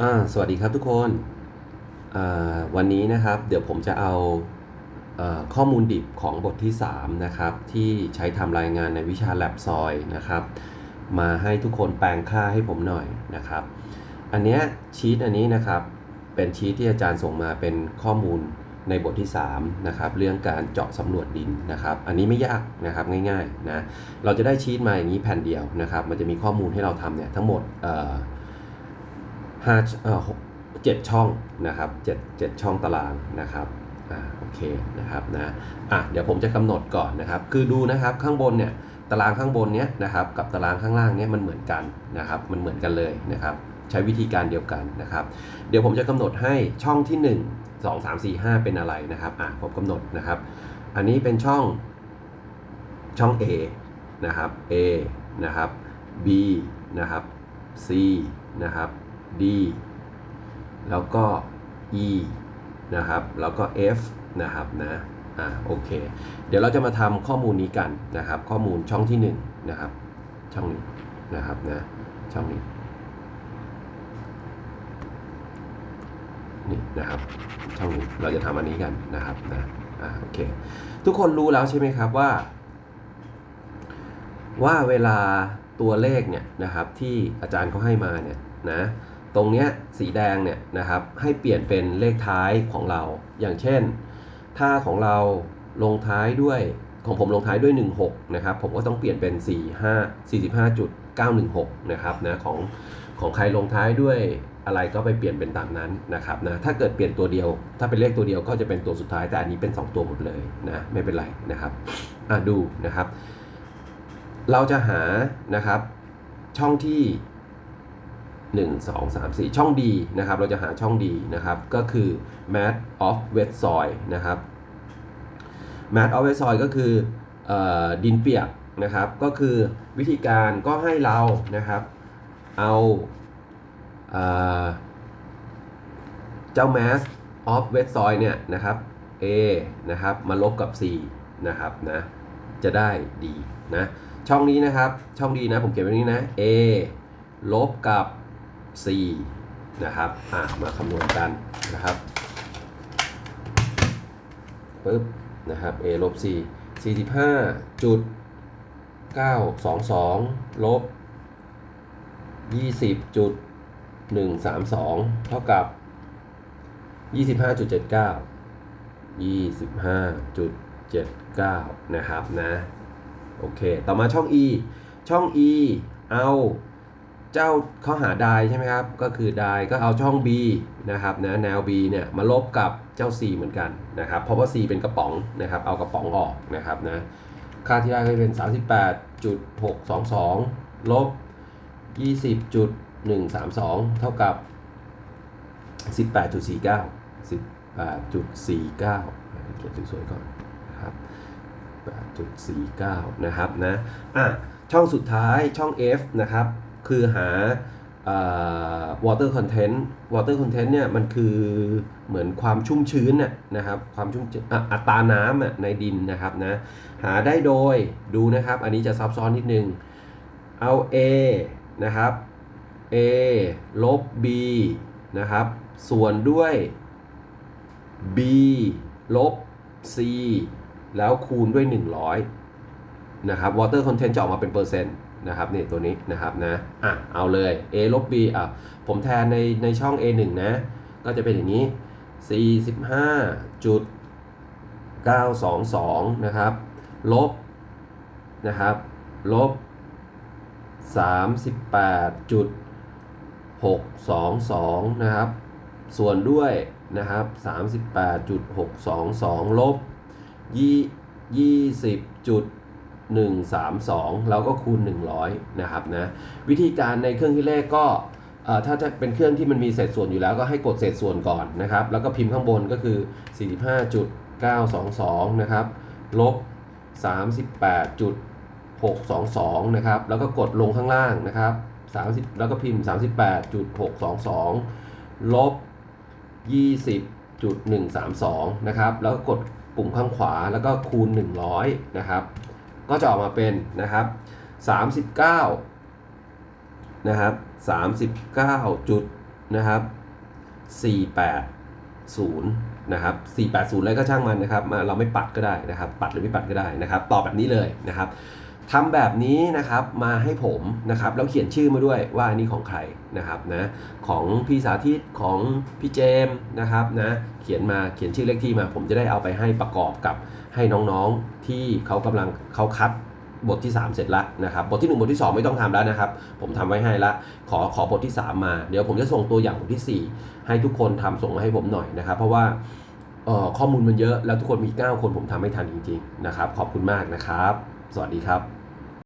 อ่าสวัสดีครับทุกคนวันนี้นะครับ เดี๋ยวผมจะเอาเอ่อข้อมูลดิบของบทที่ 3 นะครับ ที่ใช้ทำรายงานในวิชา Lab ซอยนะครับ มาให้ทุกคนแปลงค่าให้ผมหน่อยนะครับ อันเนี้ยชีตอันนี้นะครับ เป็นชีตที่อาจารย์ส่งมาเป็นข้อมูลในบทที่3นะครับเรื่องการเจาะสำรวจดินนะครับ อันนี้ไม่ยากนะครับง่ายๆนะเราจะได้ชีตมาอย่างนี้แผ่นเดียวนะครับ มันจะมีข้อมูลให้เราทำเนี่ยทั้งหมด ห้าเอ่อเจ็ดช่องนะครับเจ็ดเจ็ดช่องตารางนะครับอ่าโอเคนะครับนะอะเดี๋ยวผมจะกำหนดก่อนนะครับ คือดูนะครับข้างบนเนี่ยตารางข้างบนเนี้ยนะครับกับตารางข้างล่างเนี้ยมันเหมือนกันนะครับมันเหมือนกันเลยนะครับใช้วิธีการเดียวกันนะครับ เดี๋ยวผมจะกำหนดให้ช่องที่ 1 2 3 4 5 เป็นอะไรนะครับอะผมกำหนดนะครับ อันนี้เป็นช่องช่อง A นะครับ A นะครับ B นะครับ C นะครับ D แล้วก็ E นะครับ แล้วก็ F นะครับนะ อ่า โอเค เดี๋ยวเราจะมาทำข้อมูลนี้กันนะครับ ข้อมูลช่องที่1นะครับ ช่องนี้นะครับนะ ช่องนี้ นี่นะครับ ช่องนี้ เราจะทำอันนี้กันนะครับนะ อ่า โอเค ทุกคนรู้แล้วใช่ไหมครับว่า ว่าเวลาตัวเลขเนี่ยนะครับที่อาจารย์เขาให้มาเนี่ยนะ ตรงเนี้ยสีแดงเนี่ยนะครับให้เปลี่ยนเป็นเลขท้ายของเรา อย่างเช่น ถ้าของเราลงท้ายด้วยของผมลงท้ายด้วย 16 นะครับ ผมก็ต้องเปลี่ยนเป็น 45 45.916 นะครับนะของของใครลงท้ายด้วยอะไรก็ไปเปลี่ยนเป็นตามนั้นนะครับนะถ้าเกิดเปลี่ยนตัวเดียว ถ้าเป็นเลขตัวเดียวก็จะเป็นตัวสุดท้ายแต่อันนี้เป็น 2 ตัวหมดเลยนะไม่เป็นไรนะครับอะดูนะครับ เราจะหานะครับช่องที่ 1 2 3 4 ช่อง D นะครับ เราจะหาช่อง D นะครับ ก็คือ mat of wet soil นะครับ mat of wet soil ก็คือออดินเปียกนะครับ ก็คือวิธีการก็ให้เรานะครับ เอาเจ้า mass of wet soil เนี่ยนะครับ A นะครับ มาลบกับ C นะครับนะจะได้ D นะช่องนี้นะครับ ช่องดีนะ ผมเขียนไว้นี้นะ A ลบกับ C นะครับอะมาคำนวณกันนะครับปึ๊บนะครับ A ลบ C 45จุด922ลบ20จุด132 เท่ากับ 25.79 25.79 นะครับนะ โอเค ต่อมาช่อง E ช่อง E เอา เจ้าเขาหาไดใช่ไหมครับ ก็คือไดก็เอาช่อง B นะครับนะแนว B เนี่ยมาลบกับเจ้า C เหมือนกันนะครับ เพราะว่า C เป็นกระป๋องนะครับ เอากระป๋องออกนะครับนะ ค่าที่ได้ก็จะเป็น 38.622 ลบ 20.132 เท่ากับ 18.49 18.49เขียนสวยๆก่อนนะครับ8.49 นะครับนะ อะ ช่องสุดท้ายช่อง F นะครับ คือหาเอ่อ water content water content เนี่ยมันคือเหมือนความชุ่มชื้นน่ะนะครับความชุ่มชื้นอ,อัตราน้ำในดินนะครับนะหาได้โดยดูนะครับ อันนี้จะซับซ้อนนิดนึง เอา A นะครับ A ลบ B นะครับ ส่วนด้วย B ลบ C แล้วคูณด้วย 100 นะครับ water content จะออกมาเป็นเปอร์เซ็นต์นะครับนี่ตัวนี้นะครับนะอะเอาเลย a ลบ b อะผมแทนในในช่อง a 1นะ ก็จะเป็นอย่างนี้ 45จุด922 นะครับ ลบนะครับลบ 38จุด622 นะครับ ส่วนด้วยนะครับ 38.622 ลบยี่สิบจุด หนึ่งสามสองเราก็คูณ 100 นะครับนะวิธีการในเครื่องที่เลขก็ถ้าจะเป็นเครื่องที่มันมีเศษส่วนอยู่แล้วก็ให้กดเศษส่วนก่อนนะครับ แล้วก็พิมพ์ข้างบนก็คือ 45.922 นะครับลบ 38.622 นะครับ แล้วก็กดลงข้างล่างนะครับ30 แล้วก็พิมพ์ 38.622 ลบ 20.132 นะครับ แล้วก็กดปุ่มข้างขวาแล้วก็คูณ 100 นะครับ ก็จะออกมาเป็นนะครับ39นะครับ39จุดนะครับ480นะครับ480อะไรก็ช่างมันนะครับ เราไม่ปัดก็ได้นะครับ ปัดหรือไม่ปัดก็ได้นะครับ ตอบแบบนี้เลยนะครับ ทำแบบนี้นะครับมาให้ผมนะครับแล้วเขียนชื่อมาด้วยว่าอันนี้ของใครนะครับนะของพี่สาธิตของพี่เจมส์นะครับนะเขียนมาเขียนชื่อเลขที่มา ผมจะได้เอาไปให้ประกอบกับให้น้องๆที่เขากำลังเขาคัดบทที่ 3 เสร็จแล้วนะครับบทที่ 1 บทที่ 2 ไม่ต้องทำแล้วนะครับ ผมทำไว้ให้ละขอขอบทที่ 3 มา เดี๋ยวผมจะส่งตัวอย่างบทที่ 4 ให้ทุกคนทำส่งมาให้ผมหน่อยนะครับ เพราะว่าข้อมูลมันเยอะแล้วทุกคนมี 9 คนผมทำไม่ทันจริง ๆ นะครับ ขอบคุณมากนะครับ สวัสดีครับ